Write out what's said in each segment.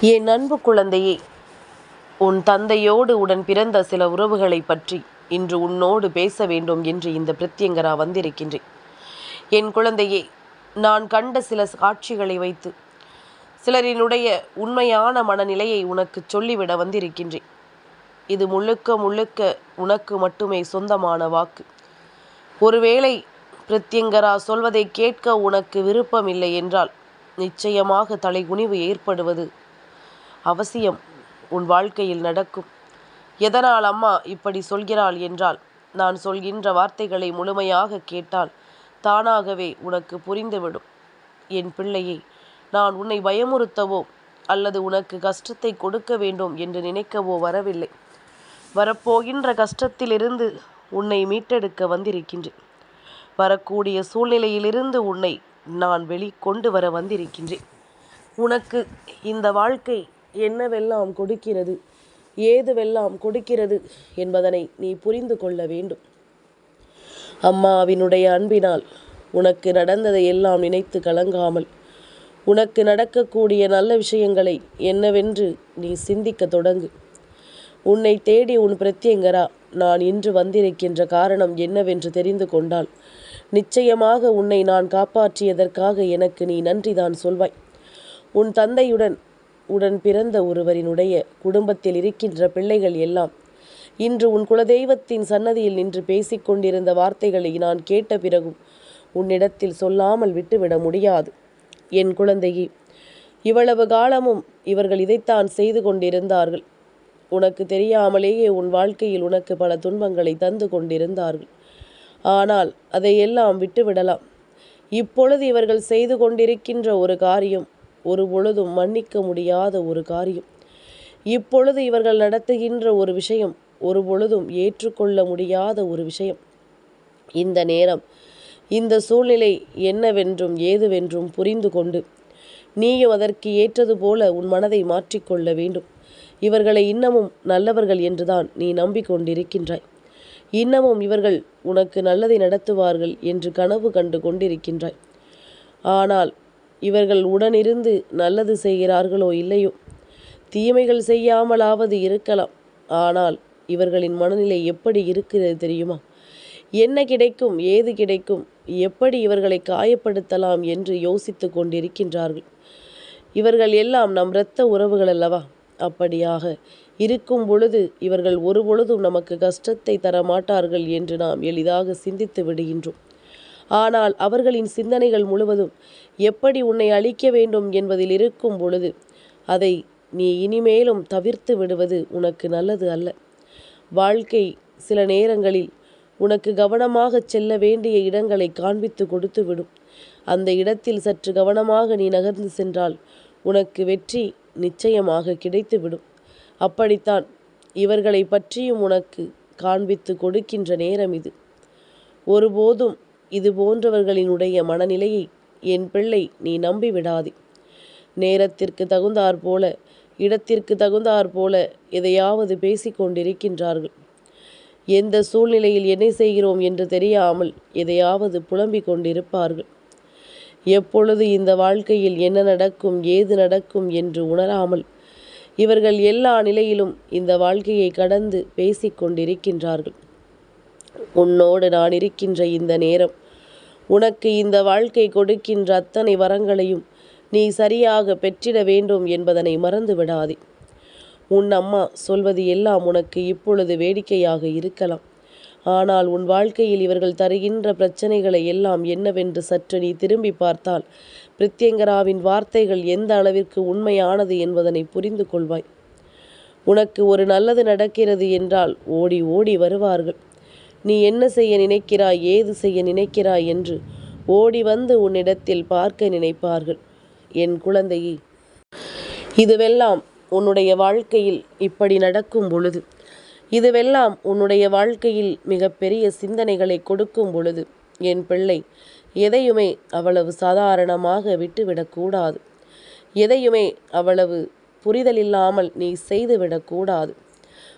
என் அன்பு குழந்தையே உன் தந்தையோடு உடன் பிறந்த சில உறவுகளைப் பற்றி இன்று உன்னோடு பேச வேண்டும் என்று இந்த பிரத்யங்கரா வந்திருக்கின்றேன். என் குழந்தையே நான் கண்ட சில காட்சிகளை வைத்து சிலரினுடைய உண்மையான மனநிலையை உனக்கு சொல்லிவிட வந்திருக்கின்றேன். இது முழுக்க முழுக்க உனக்கு மட்டுமே சொந்தமான வாக்கு. ஒருவேளை பிரத்யங்கரா சொல்வதை கேட்க உனக்கு விருப்பமில்லை என்றால் நிச்சயமாக தலைகுனிவு ஏற்படுவது அவசியம் உன் வாழ்க்கையில் நடக்கும். எதனால் அம்மா இப்படி சொல்கிறாள் என்றால் நான் சொல்கின்ற வார்த்தைகளை முழுமையாக கேட்டால் தானாகவே உனக்கு புரிந்துவிடும். என் பிள்ளையை நான் உன்னை பயமுறுத்தவோ அல்லது உனக்கு கஷ்டத்தை கொடுக்க வேண்டும் என்று நினைக்கவோ வரவில்லை. வரப்போகின்ற கஷ்டத்திலிருந்து உன்னை மீட்டெடுக்க வந்திருக்கின்றேன். வரக்கூடிய சூழ்நிலையிலிருந்து உன்னை நான் வெளிக்கொண்டு வர வந்திருக்கின்றேன். உனக்கு இந்த வாழ்க்கை என்னவெல்லாம் கொடுக்கிறது? ஏதுவெல்லாம் கொடுக்கிறது என்பதனை நீ புரிந்து கொள்ள வேண்டும். அம்மாவினுடைய அன்பினால் உனக்கு நடந்ததை எல்லாம் நினைத்து கலங்காமல் உனக்கு நடக்கக்கூடிய நல்ல விஷயங்களை என்னவென்று நீ சிந்திக்க தொடங்கு. உன்னை தேடி உன் பிரத்யங்கரா நான் இன்று வந்திருக்கின்ற காரணம் என்னவென்று தெரிந்து கொண்டால் நிச்சயமாக உன்னை நான் காப்பாற்றியதற்காக எனக்கு நீ நன்றிதான் சொல்வாய். உன் தந்தையுடன் உடன் பிறந்த ஒருவரினுடைய குடும்பத்தில் இருக்கின்ற பிள்ளைகள் எல்லாம் இன்று உன் குலதெய்வத்தின் சன்னதியில் நின்று பேசிக்கொண்டிருந்த வார்த்தைகளை நான் கேட்ட பிறகும் உன்னிடத்தில் சொல்லாமல் விட்டுவிட முடியாது. என் குழந்தையே இவ்வளவு காலமும் இவர்கள் இதைத்தான் செய்து கொண்டிருந்தார்கள். உனக்கு தெரியாமலேயே உன் வாழ்க்கையில் உனக்கு பல துன்பங்களை தந்து கொண்டிருந்தார்கள். ஆனால் அதையெல்லாம் விட்டுவிடலாம். இப்பொழுது இவர்கள் செய்து கொண்டிருக்கின்ற ஒரு காரியம் ஒரு பொழுதும் மன்னிக்க முடியாத ஒரு காரியம். இப்பொழுது இவர்கள் நடத்துகின்ற ஒரு விஷயம் ஒரு பொழுதும் ஏற்றுக்கொள்ள முடியாத ஒரு விஷயம். இந்த நேரம் இந்த சூழ்நிலை என்னவென்றும் ஏதுவென்றும் புரிந்து கொண்டு நீயும் அதற்கு ஏற்றது போல உன் மனதை மாற்றிக்கொள்ள வேண்டும். இவர்களை இன்னமும் நல்லவர்கள் என்றுதான் நீ நம்பிக்கொண்டிருக்கின்றாய். இன்னமும் இவர்கள் உனக்கு நல்லதை நடத்துவார்கள் என்று கனவு கண்டு கொண்டிருக்கின்றாய். ஆனால் இவர்கள் உடனிருந்து நல்லது செய்கிறார்களோ இல்லையோ? தீமைகள் செய்யாமலாவது இருக்கலாம். ஆனால் இவர்களின் மனநிலை எப்படி இருக்கிறது தெரியுமா? என்ன கிடைக்கும் ஏது கிடைக்கும் எப்படி இவர்களை காயப்படுத்தலாம் என்று யோசித்து கொண்டிருக்கின்றார்கள். இவர்கள் எல்லாம் நம் இரத்த உறவுகள் அல்லவா? அப்படியாக இருக்கும் பொழுது இவர்கள் ஒரு பொழுதும் நமக்கு கஷ்டத்தை தர மாட்டார்கள் என்று நாம் எளிதாக சிந்தித்து விடுகின்றோம். ஆனால் அவர்களின் சிந்தனைகள் முழுவதும் எப்படி உன்னை அழிக்க வேண்டும் என்பதில் இருக்கும் பொழுது அதை நீ இனிமேலும் தவிர்த்து விடுவது உனக்கு நல்லது அல்ல. வாழ்க்கை சில நேரங்களில் உனக்கு கவனமாக செல்ல வேண்டிய இடங்களை காண்பித்து கொடுத்து விடும். அந்த இடத்தில் சற்று கவனமாக நீ நகர்ந்து சென்றால் உனக்கு வெற்றி நிச்சயமாக கிடைத்துவிடும் அப்படித்தான் இவர்களை பற்றியும் உனக்கு காண்பித்து கொடுக்கின்ற நேரம் இது. ஒருபோதும் இது போன்றவர்களினுடைய மனநிலையை என் பிள்ளை நீ நம்பி விடாதே நேரத்திற்கு தகுந்தாற் போல இடத்திற்கு தகுந்தாற் போல எதையாவது பேசிக்கொண்டிருக்கின்றார்கள் எந்த சூழ்நிலையில் என்ன செய்கிறோம் என்று தெரியாமல் எதையாவது புலம்பிக் கொண்டிருப்பார்கள். எப்பொழுது இந்த வாழ்க்கையில் என்ன நடக்கும் ஏது நடக்கும் என்று உணராமல் இவர்கள் எல்லா நிலையிலும் இந்த வாழ்க்கையை கடந்து பேசிக்கொண்டிருக்கின்றார்கள் உன்னோடு நான் இருக்கின்ற இந்த நேரம். உனக்கு இந்த வாழ்க்கை கொடுக்கின்ற அத்தனை வரங்களையும் நீ சரியாக பெற்றிட வேண்டும் என்பதனை மறந்து விடாதே உன் அம்மா சொல்வது எல்லாம் உனக்கு இப்பொழுது வேடிக்கையாக இருக்கலாம். ஆனால் உன் வாழ்க்கையில் இவர்கள் தருகின்ற பிரச்சனைகளை எல்லாம் என்னவென்று சற்று நீ திரும்பி பார்த்தால் பிரித்யங்கராவின் வார்த்தைகள் எந்த அளவிற்கு உண்மையானது என்பதனை புரிந்து கொள்வாய் உனக்கு ஒரு நல்லது நடக்கிறது என்றால் ஓடி ஓடி வருவார்கள். நீ என்ன செய்ய நினைக்கிறாய் ஏது செய்ய நினைக்கிறாய் என்று ஓடி வந்து உன்னிடத்தில் பார்க்க நினைப்பார்கள். என் குழந்தையே இதுவெல்லாம் உன்னுடைய வாழ்க்கையில் இப்படி நடக்கும் பொழுது இதுவெல்லாம் உன்னுடைய வாழ்க்கையில் மிகப்பெரிய சிந்தனைகளை கொடுக்கும் பொழுது என் பிள்ளை எதையுமே அவ்வளவு சாதாரணமாக விட்டுவிடக்கூடாது எதையுமே அவ்வளவு புரிதலில்லாமல் நீ செய்துவிடக்கூடாது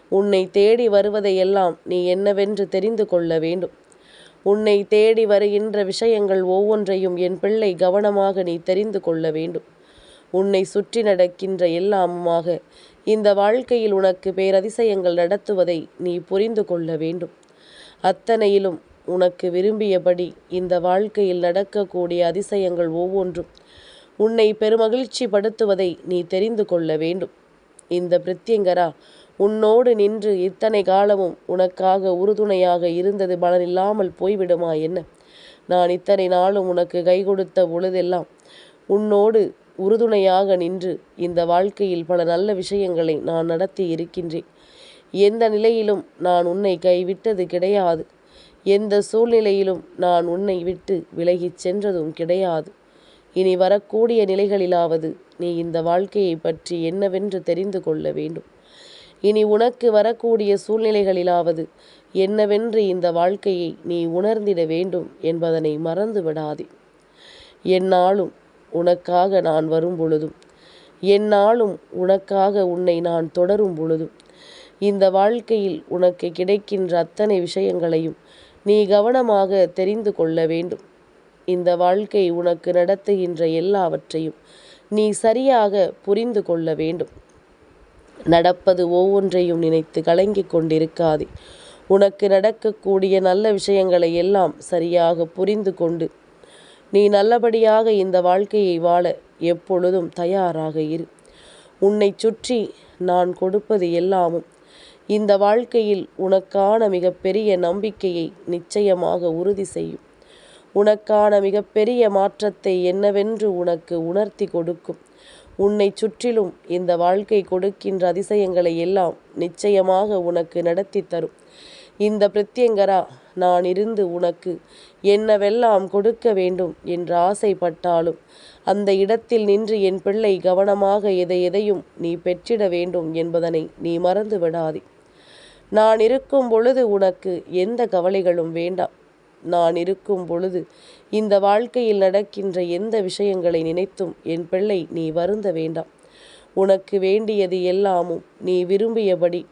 உன்னை தேடி வருவதையெல்லாம் நீ என்னவென்று தெரிந்து கொள்ள வேண்டும். உன்னை தேடி வருகின்ற விஷயங்கள் ஒவ்வொன்றையும் என் பிள்ளை கவனமாக நீ தெரிந்து கொள்ள வேண்டும். உன்னை சுற்றி நடக்கின்ற எல்லாமுமாக இந்த வாழ்க்கையில் உனக்கு பேரதிசயங்கள் நடத்துவதை நீ புரிந்து கொள்ள வேண்டும். அத்தனையிலும் உனக்கு விரும்பியபடி இந்த வாழ்க்கையில் நடக்கக்கூடிய அதிசயங்கள் ஒவ்வொன்றும் உன்னை பெருமகிழ்ச்சி படுத்துவதை நீ தெரிந்து கொள்ள வேண்டும். இந்த பிரித்யங்கரா உன்னோடு நின்று இத்தனை காலமும் உனக்காக உறுதுணையாக இருந்தது பலனில்லாமல் போய்விடுமா என்ன? நான் இத்தனை நாளும் உனக்கு கை கொடுத்த பொழுதெல்லாம் உன்னோடு உறுதுணையாக நின்று இந்த வாழ்க்கையில் பல நல்ல விஷயங்களை நான் நடத்தி இருக்கின்றேன். எந்த நிலையிலும் நான் உன்னை கைவிட்டது கிடையாது. எந்த சூழ்நிலையிலும் நான் உன்னை விட்டு விலகிச் சென்றதும் கிடையாது. இனி வரக்கூடிய நிலைகளிலாவது நீ இந்த வாழ்க்கையை பற்றி என்னவென்று தெரிந்து கொள்ள வேண்டும். இனி உனக்கு வரக்கூடிய சூழ்நிலைகளிலாவது என்னவென்று இந்த வாழ்க்கையை நீ உணர்ந்திட வேண்டும் என்பதனை மறந்து விடாதே என்னாலும் உனக்காக நான் வரும் பொழுதும் என்னாலும் உனக்காக உன்னை நான் தொடரும் பொழுதும் இந்த வாழ்க்கையில் உனக்கு கிடைக்கின்ற அத்தனை விஷயங்களையும் நீ கவனமாக தெரிந்து கொள்ள வேண்டும். இந்த வாழ்க்கை உனக்கு நடத்துகின்ற எல்லாவற்றையும் நீ சரியாக புரிந்து கொள்ள வேண்டும். நடப்பது ஒவ்வொன்றையும் நினைத்து கலங்கிக் கொண்டிருக்காதே. உனக்கு நடக்கக்கூடிய நல்ல விஷயங்களை எல்லாம் சரியாக புரிந்து கொண்டு நீ நல்லபடியாக இந்த வாழ்க்கையை வாழ எப்பொழுதும் தயாராக இரு. உன்னை சுற்றி நான் கொடுப்பது எல்லாமும் இந்த வாழ்க்கையில் உனக்கான மிகப்பெரிய நம்பிக்கையை நிச்சயமாக உறுதி செய்யும். உனக்கான மிகப்பெரிய மாற்றத்தை என்னவென்று உனக்கு உணர்த்தி கொடுக்கும். உன்னை சுற்றிலும் இந்த வாழ்க்கை கொடுக்கின்ற அதிசயங்களை எல்லாம் நிச்சயமாக உனக்கு நடத்தி தரும். இந்த பிரத்யங்கரா நான் இருந்து உனக்கு என்னவெல்லாம் கொடுக்க வேண்டும் என்று ஆசைப்பட்டாலும் அந்த இடத்தில் நின்று என் பிள்ளை கவனமாக எதை எதையும் நீ பெற்றிட வேண்டும் என்பதனை நீ மறந்து விடாதே. நான் இருக்கும் பொழுது உனக்கு எந்த கவலைகளும் வேண்டாம். நான் இருக்கும் பொழுது இந்த வாழ்க்கையில் நடக்கின்ற எந்த விஷயங்களை நினைத்தும் என் பிள்ளை நீ வருந்த வேண்டாம். உனக்கு வேண்டியது எல்லாமும் நீ விரும்பியபடி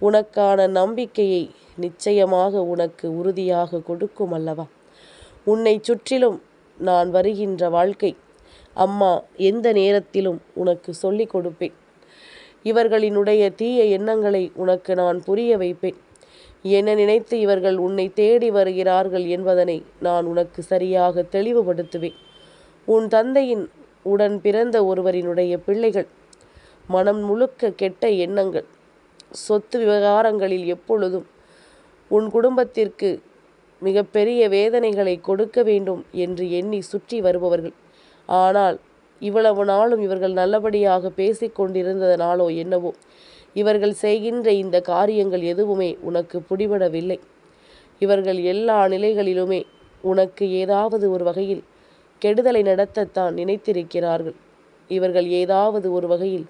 உனக்கான நம்பிக்கையை நிச்சயமாக உனக்கு உறுதியாக கொடுக்கும் அல்லவா? உன்னை சுற்றிலும் நான் வருகின்ற வாழ்க்கை அம்மா எந்த நேரத்திலும் உனக்கு சொல்லிக் கொடுப்பேன். இவர்களினுடைய தீய எண்ணங்களை உனக்கு நான் புரிய வைப்பேன். என்ன நினைத்து இவர்கள் உன்னை தேடி வருகிறார்கள் என்பதனை நான் உனக்கு சரியாக தெளிவுபடுத்துவேன். உன் தந்தையின் உடன் பிறந்த ஒருவரினுடைய பிள்ளைகள் மனம் முழுக்க கெட்ட எண்ணங்கள் சொத்து விவகாரங்களில் எப்பொழுதும் உன் குடும்பத்திற்கு மிகப்பெரிய வேதனைகளை கொடுக்க வேண்டும் என்று எண்ணி சுற்றி வருபவர்கள். ஆனால் இவ்வளவு நாளும் இவர்கள் நல்லபடியாக பேசிக்கொண்டிருந்ததனாலோ என்னவோ இவர்கள் செய்கின்ற இந்த காரியங்கள் எதுவுமே உனக்கு பிடிபடவில்லை. இவர்கள் எல்லா நிலைகளிலுமே உனக்கு ஏதாவது ஒரு வகையில் கெடுதலை நடத்தத்தான் நினைத்திருக்கிறார்கள். இவர்கள் ஏதாவது ஒரு வகையில்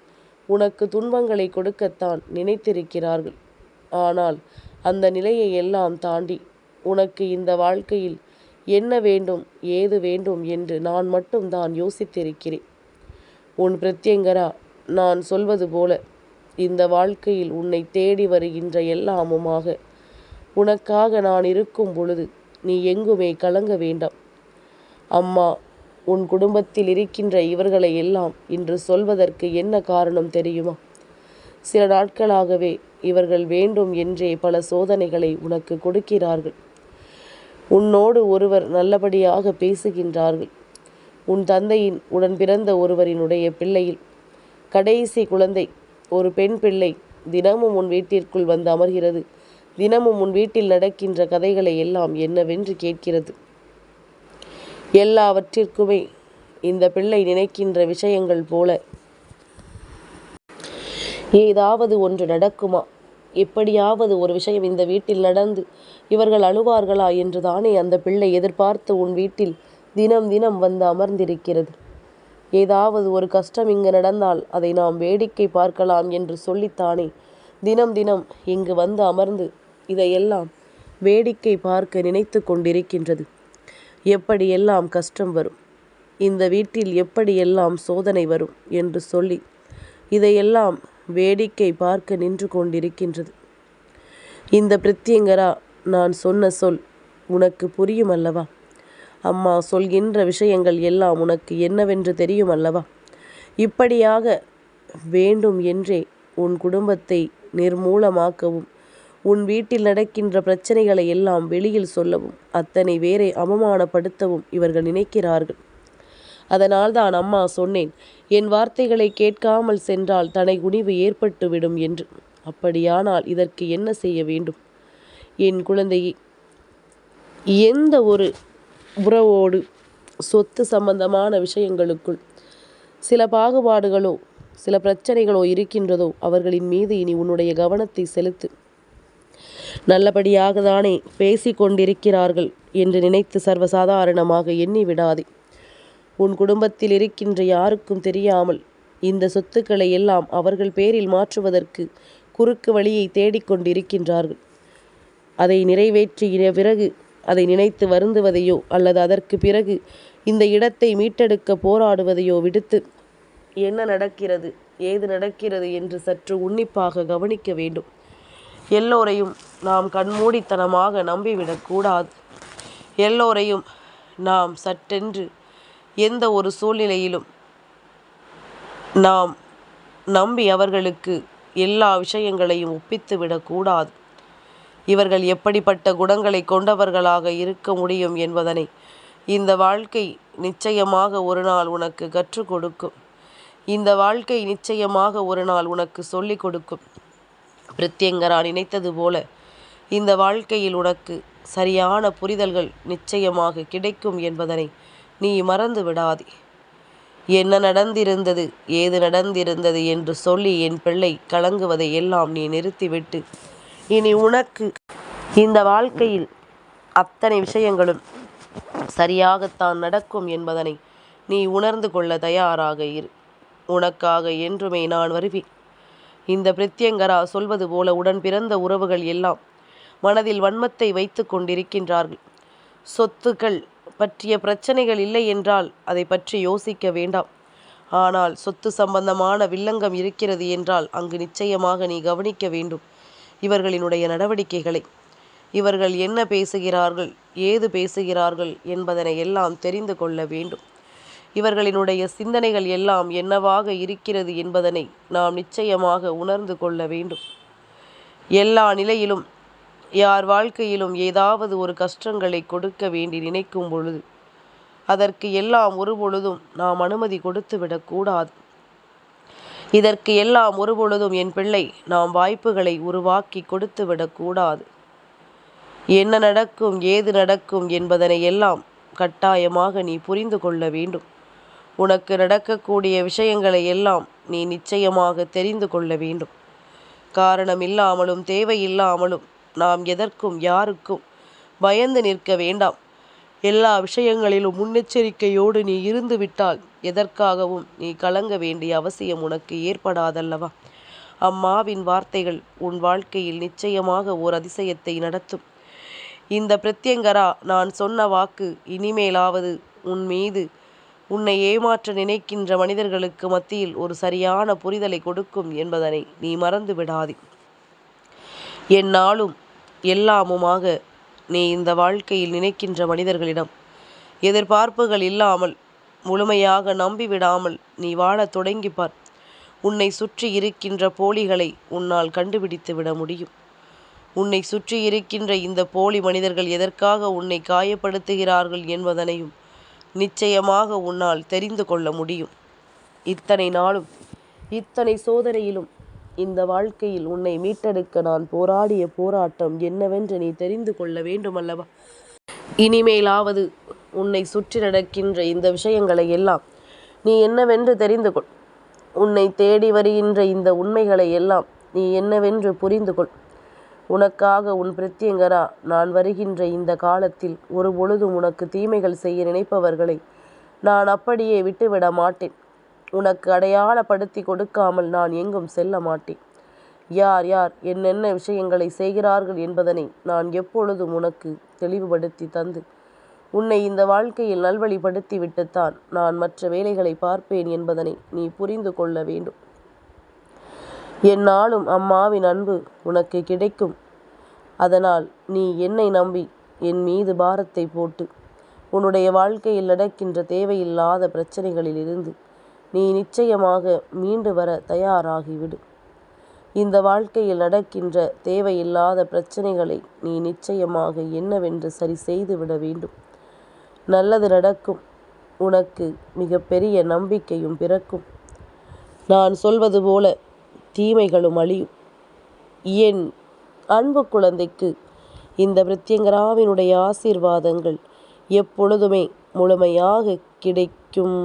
உனக்கு துன்பங்களை கொடுக்கத்தான் நினைத்திருக்கிறார்கள். ஆனால் அந்த நிலையை எல்லாம் தாண்டி உனக்கு இந்த வாழ்க்கையில் என்ன வேண்டும் ஏது வேண்டும் என்று நான் மட்டும்தான் யோசித்திருக்கிறேன். உன் பிரத்யங்கரா நான் சொல்வது போல இந்த வாழ்க்கையில் உன்னை தேடி வருகின்ற எல்லாமுமாக. உனக்காக நான் இருக்கும் பொழுது நீ எங்குமே கலங்க வேண்டாம். அம்மா உன் குடும்பத்தில் இருக்கின்ற இவர்களை எல்லாம் இன்று சொல்வதற்கு என்ன காரணம் தெரியுமா? சில நாட்களாகவே இவர்கள் வேண்டும் என்றே பல சோதனைகளை உனக்கு கொடுக்கிறார்கள். உன்னோடு ஒருவர் நல்லபடியாக பேசுகின்றார்கள். உன் தந்தையின் உடன் பிறந்த ஒருவரினுடைய பிள்ளையில் கடைசி குழந்தை ஒரு பெண் பிள்ளை தினமும் உன் வீட்டிற்குள் வந்து அமர்கிறது. தினமும் உன் வீட்டில் நடக்கின்ற கதைகளை எல்லாம் என்னவென்று கேட்கிறது. எல்லாவற்றிற்குமே இந்த பிள்ளை நினைக்கின்ற விஷயங்கள் போல. ஏதாவது ஒன்று நடக்குமா? எப்படியாவது ஒரு விஷயம் இந்த வீட்டில் நடந்து இவர்கள் அழுவார்களா என்று தானே அந்த பிள்ளை எதிர்பார்த்து உன் வீட்டில் தினம் தினம் வந்து அமர்ந்திருக்கிறது. ஏதாவது ஒரு கஷ்டம் இங்கு நடந்தால் அதை நாம் வேடிக்கை பார்க்கலாம் என்று சொல்லித்தானே. தினம் தினம் இங்கு வந்து அமர்ந்து இதையெல்லாம் வேடிக்கை பார்க்க நினைத்து கொண்டிருக்கின்றது. எப்படியெல்லாம் கஷ்டம் வரும்? இந்த வீட்டில் எப்படியெல்லாம் சோதனை வரும்? என்று சொல்லி இதையெல்லாம் வேடிக்கை பார்க்க நின்று கொண்டிருக்கின்றது. இந்த பிரத்யங்கரா நான் சொன்ன சொல் உனக்கு புரியும் அல்லவா? அம்மா சொல்கின்ற விஷயங்கள் எல்லாம் உனக்கு என்னவென்று தெரியும் அல்லவா? இப்படியாக வேண்டும் என்றே உன் குடும்பத்தை நிர்மூலமாக்கவும் உன் வீட்டில் நடக்கின்ற பிரச்சனைகளை எல்லாம் வெளியில் சொல்லவும் அத்தனை பேரை அவமானப்படுத்தவும் இவர்கள் நினைக்கிறார்கள். அதனால் தான் அம்மா சொன்னேன் என் வார்த்தைகளை கேட்காமல் சென்றால் தனை குனிவு ஏற்பட்டுவிடும் என்று. அப்படியானால் இதற்கு என்ன செய்ய வேண்டும்? என் குழந்தையை எந்த ஒரு உறவோடு சொத்து சம்பந்தமான விஷயங்களுக்குள். சில பாகுபாடுகளோ சில பிரச்சனைகளோ இருக்கின்றதோ அவர்களின் மீது இனி உன்னுடைய கவனத்தை செலுத்து. நல்லபடியாக தானே பேசி கொண்டிருக்கிறார்கள் என்று நினைத்து சர்வசாதாரணமாக எண்ணி விடாதே உன் குடும்பத்தில் இருக்கின்ற யாருக்கும் தெரியாமல் இந்த சொத்துக்களை எல்லாம் அவர்கள் பேரில் மாற்றுவதற்கு குறுக்கு வழியை தேடிக்கொண்டிருக்கின்றார்கள். அதை நிறைவேற்றிய பிறகு அதை நினைத்து வருந்துவதையோ அல்லது அதற்கு பிறகு இந்த இடத்தை மீட்டெடுக்க போராடுவதையோ விடுத்து என்ன நடக்கிறது ஏது நடக்கிறது என்று சற்று உன்னிப்பாக கவனிக்க வேண்டும். எல்லோரையும் நாம் கண்மூடித்தனமாக நம்பிவிடக்கூடாது எல்லோரையும் நாம் சட்டென்று எந்த ஒரு சூழ்நிலையிலும் நாம் நம்பி அவர்களுக்கு எல்லா விஷயங்களையும் ஒப்பித்து விடக்கூடாது இவர்கள் எப்படிப்பட்ட குணங்களை கொண்டவர்களாக இருக்க முடியும் என்பதனை இந்த வாழ்க்கை நிச்சயமாக ஒரு நாள் உனக்கு கற்றுக் கொடுக்கும். இந்த வாழ்க்கை நிச்சயமாக ஒரு நாள் உனக்கு சொல்லிக் கொடுக்கும். பிரித்யங்கரா நினைத்தது போல இந்த வாழ்க்கையில் உனக்கு சரியான புரிதல்கள் நிச்சயமாக கிடைக்கும் என்பதனை நீ மறந்து விடாதே. என்ன நடந்திருந்தது ஏது நடந்திருந்தது என்று சொல்லி என் பிள்ளை கலங்குவதை எல்லாம் நீ நிறுத்திவிட்டு இனி உனக்கு இந்த வாழ்க்கையில் அத்தனை விஷயங்களும் சரியாகத்தான் நடக்கும் என்பதனை நீ உணர்ந்து கொள்ள தயாராக இரு. உனக்காக என்றுமே நான் வருவேன். இந்த பிரித்யங்கரா சொல்வது போல உடன் பிறந்த உறவுகள் எல்லாம் மனதில் வன்மத்தை வைத்து கொண்டிருக்கின்றார்கள். சொத்துக்கள் பற்றிய பிரச்சனைகள் இல்லை என்றால் அதை பற்றி யோசிக்க வேண்டாம். ஆனால் சொத்து சம்பந்தமான வில்லங்கம் இருக்கிறது என்றால் அங்கு நிச்சயமாக நீ கவனிக்க வேண்டும். இவர்களினுடைய நடவடிக்கைகளை. இவர்கள் என்ன பேசுகிறார்கள் ஏது பேசுகிறார்கள் என்பதனை எல்லாம் தெரிந்து கொள்ள வேண்டும். இவர்களினுடைய சிந்தனைகள் எல்லாம் என்னவாக இருக்கிறது என்பதனை நாம் நிச்சயமாக உணர்ந்து கொள்ள வேண்டும். எல்லா நிலையிலும் யார் வாழ்க்கையிலும் ஏதாவது ஒரு கஷ்டங்களை கொடுக்க வேண்டி நினைக்கும் பொழுது அதற்கு எல்லாம் ஒரு பொழுதும் நாம் அனுமதி கொடுத்து விடக்கூடாது இதற்கு எல்லாம் ஒரு பொழுதும் என் பிள்ளை நாம் வாய்ப்புகளை உருவாக்கி கொடுத்து விடக்கூடாது என்ன நடக்கும் ஏது நடக்கும் என்பதனை எல்லாம் கட்டாயமாக நீ புரிந்து கொள்ள வேண்டும். உனக்கு நடக்கக்கூடிய விஷயங்களை எல்லாம் நீ நிச்சயமாக தெரிந்து கொள்ள வேண்டும். காரணம் இல்லாமலும் தேவையில்லாமலும் நாம் எதற்கும் யாருக்கும் பயந்து நிற்க வேண்டாம். எல்லா விஷயங்களிலும் முன்னெச்சரிக்கையோடு நீ இருந்துவிட்டால் எதற்காகவும் நீ கலங்க வேண்டிய அவசியம் உனக்கு ஏற்படாதல்லவா? அம்மாவின் வார்த்தைகள் உன் வாழ்க்கையில் நிச்சயமாக ஓர் அதிசயத்தை நடத்தும். இந்த பிரத்யங்கரா நான் சொன்ன வாக்கு இனிமேலாவது உன் மீது. உன்னை ஏமாற்ற நினைக்கின்ற மனிதர்களுக்கு மத்தியில் ஒரு சரியான புரிதலை கொடுக்கும் என்பதனை நீ மறந்து விடாதே என்னாலும் எல்லாமுமாக நீ இந்த வாழ்க்கையில் நினைக்கின்ற மனிதர்களிடம் எதிர்பார்ப்புகள் இல்லாமல் முழுமையாக நம்பிவிடாமல் நீ வாழத் தொடங்கிப்பார். உன்னை சுற்றி இருக்கின்ற போலிகளை உன்னால் கண்டுபிடித்து விட முடியும். உன்னை சுற்றி இருக்கின்ற இந்த போலி மனிதர்கள் எதற்காக உன்னை காயப்படுத்துகிறார்கள் என்பதனையும் நிச்சயமாக உன்னால் தெரிந்து கொள்ள முடியும். இத்தனை நாளும் இத்தனை சோதனையிலும் இந்த வாழ்க்கையில் உன்னை மீட்டெடுக்க நான் போராடிய போராட்டம் என்னவென்று நீ தெரிந்து கொள்ள வேண்டுமல்லவா? இனிமேலாவது உன்னை சுற்றி நடக்கின்ற இந்த விஷயங்களை எல்லாம் நீ என்னவென்று தெரிந்து கொள். உன்னை தேடி வருகின்ற இந்த உண்மைகளை எல்லாம் நீ என்னவென்று புரிந்து கொள். உனக்காக உன் பிரத்யங்கரா நான் வருகின்ற இந்த காலத்தில் ஒரு பொழுதும் உனக்கு தீமைகள் செய்ய நினைப்பவர்களை நான் அப்படியே விட்டுவிட மாட்டேன். உனக்கு அடையாளப்படுத்தி கொடுக்காமல் நான் எங்கும் செல்ல மாட்டேன். யார் யார் என்னென்ன விஷயங்களை செய்கிறார்கள் என்பதனை நான் எப்பொழுதும் உனக்கு தெளிவுபடுத்தி தந்து உன்னை இந்த வாழ்க்கையில் நல்வழிப்படுத்தி விட்டுத்தான் நான் மற்ற வேலைகளை பார்ப்பேன் என்பதனை நீ புரிந்து கொள்ள வேண்டும். என்னாலும் அம்மாவின் அன்பு உனக்கு கிடைக்கும். அதனால் நீ என்னை நம்பி என் மீது பாரத்தை போட்டு உன்னுடைய வாழ்க்கையில் நடக்கின்ற தேவையில்லாத பிரச்சனைகளில் இருந்து நீ நிச்சயமாக மீண்டு வர தயாராகிவிடு. இந்த வாழ்க்கையில் நடக்கின்ற தேவையில்லாத பிரச்சனைகளை நீ நிச்சயமாக என்னவென்று சரி செய்து விட வேண்டும். நல்லது நடக்கும். உனக்கு மிகப்பெரிய நம்பிக்கையும் பிறக்கும். நான் சொல்வது போல தீமைகளும் அழியும். என் அன்பு குழந்தைக்கு இந்த பிரத்யங்கராவினுடைய ஆசீர்வாதங்கள் எப்பொழுதுமே முழுமையாக கிடைக்கும்.